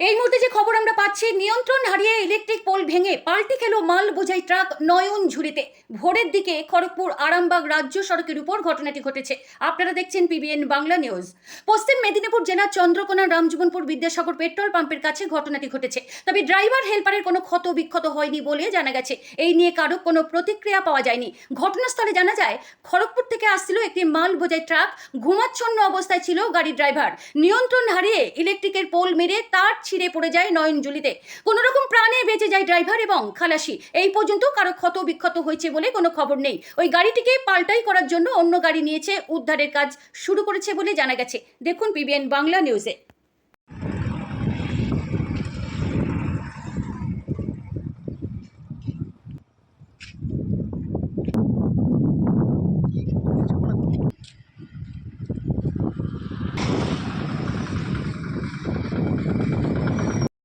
এই মুহূর্তে যে খবর আমরা পাচ্ছি, নিয়ন্ত্রণ হারিয়ে ইলেকট্রিক পোল ভেঙে পাল্টি খেলো মাল বোঝাই ট্রাক নয়ন ঝুড়িতে। ভোরের দিকে খড়গপুর আরামবাগ রাজ্য সড়কের উপর ঘটনাটি ঘটেছে। আপনারা দেখছেন পিবিএন বাংলা নিউজ পশ্চিম মেদিনীপুর জেলার চন্দ্রকোনা রামজীবনপুর বিদ্যাসাগর পেট্রোল পাম্পের কাছে ঘটনাটি ঘটেছে। তবে ড্রাইভার হেল্পারের কোনো ক্ষত বিক্ষত হয়নি বলে জানা গেছে। এই নিয়ে কারও কোনো প্রতিক্রিয়া পাওয়া যায়নি। ঘটনাস্থলে জানা যায়, খড়গপুর থেকে আসছিল একটি মাল বোঝাই ট্রাক ঘুমাচ্ছন্ন অবস্থায় ছিল গাড়ির ড্রাইভার নিয়ন্ত্রণ হারিয়ে ইলেকট্রিকের পোল মেরে তার ছিঁড়ে পড়ে যায় নয়নজুলিতে। কোনো রকম প্রাণে বেঁচে যায় ড্রাইভার এবং খালাসি। এই পর্যন্ত কারও ক্ষত বিক্ষত হয়েছে বলে কোনো খবর নেই। ওই গাড়িটিকে পাল্টাই করার জন্য অন্য গাড়ি নিয়েছে, উদ্ধারের কাজ শুরু করেছে বলে জানা গেছে। দেখুন পিবিএন বাংলা নিউজে।